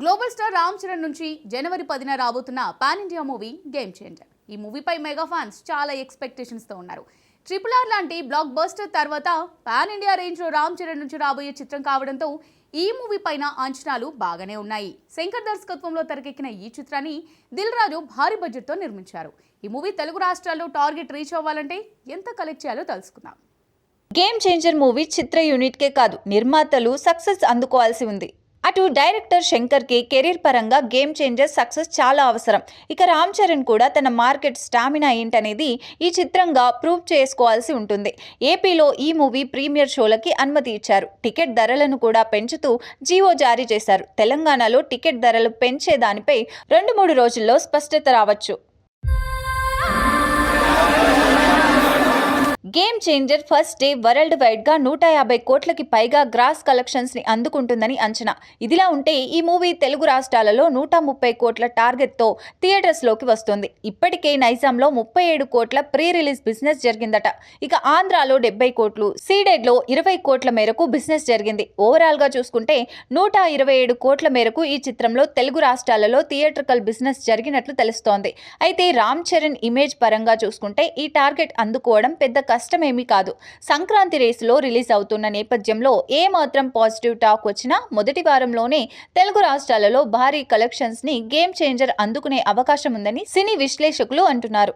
Global star Ram Charan నుంచి జనవరి పదిన రాబోతున్న pan India movie game changer. ఈ మూవీపై మెగా ఫ్యాన్స్ చాలా ఎక్స్పెక్టేషన్స్తో ఉన్నారు. ట్రిపుల్ ఆర్ లాంటి బ్లాక్ బస్టర్ తర్వాత పాన్ ఇండియా రేంజ్లో రామ్ చరణ్ నుంచి రాబోయే చిత్రం కావడంతో ఈ మూవీ పైన అంచనాలు బాగానే ఉన్నాయి. శంకర్ దర్శకత్వంలో తెరకెక్కిన ఈ చిత్రాన్ని దిల్ రాజు భారీ బడ్జెట్తో నిర్మించారు. ఈ మూవీ తెలుగు రాష్ట్రాల్లో టార్గెట్ రీచ్ అవ్వాలంటే ఎంత కలెక్ట్ చేయాలో తెలుసుకుందాం. గేమ్ చేంజర్ మూవీ చిత్ర యూనిట్కే కాదు నిర్మాతలు సక్సెస్ అందుకోవాల్సి ఉంది. అటు డైరెక్టర్ శంకర్కి కెరీర్ పరంగా గేమ్ చేంజర్ సక్సెస్ చాలా అవసరం. ఇక రామ్ చరణ్ కూడా తన మార్కెట్ స్టామినా ఏంటనేది ఈ చిత్రంగా ప్రూవ్ చేసుకోవాల్సి ఉంటుంది. ఏపీలో ఈ మూవీ ప్రీమియర్ షోలకి అనుమతి ఇచ్చారు. టికెట్ ధరలను కూడా పెంచుతూ జీవో జారీ చేశారు. తెలంగాణలో టికెట్ ధరలు పెంచే దానిపై రెండు మూడు రోజుల్లో స్పష్టత రావచ్చు. Game changer first day world వైడ్గా నూట యాభై కోట్లకి పైగా గ్రాస్ కలెక్షన్స్ని అందుకుంటుందని అంచనా. ఇదిలా ఉంటే ఈ మూవీ తెలుగు రాష్ట్రాలలో నూట ముప్పై కోట్ల టార్గెట్తో థియేటర్స్లోకి వస్తుంది. ఇప్పటికే నైజాంలో ముప్పై ఏడు కోట్ల ప్రీ రిలీజ్ బిజినెస్ జరిగిందట. ఇక ఆంధ్రాలో డెబ్బై కోట్లు సీడెడ్లో ఇరవై కోట్ల మేరకు బిజినెస్ జరిగింది. ఓవరాల్గా చూసుకుంటే నూట ఇరవై ఏడు కోట్ల మేరకు ఈ చిత్రంలో తెలుగు రాష్ట్రాలలో థియేట్రికల్ బిజినెస్ జరిగినట్లు తెలుస్తోంది. అయితే రామ్ చరణ్ ఇమేజ్ పరంగా చూసుకుంటే ఈ టార్గెట్ అందుకోవడం పెద్ద కష్టం. కష్టమేమీ కాదు. సంక్రాంతి రేసులో రిలీజ్ అవుతున్న నేపథ్యంలో ఏ మాత్రం పాజిటివ్ టాక్ వచ్చినా మొదటి వారంలోనే తెలుగు రాష్ట్రాలలో భారీ కలెక్షన్స్ని గేమ్ చేంజర్ అందుకునే అవకాశం ఉందని సినీ విశ్లేషకులు అంటున్నారు.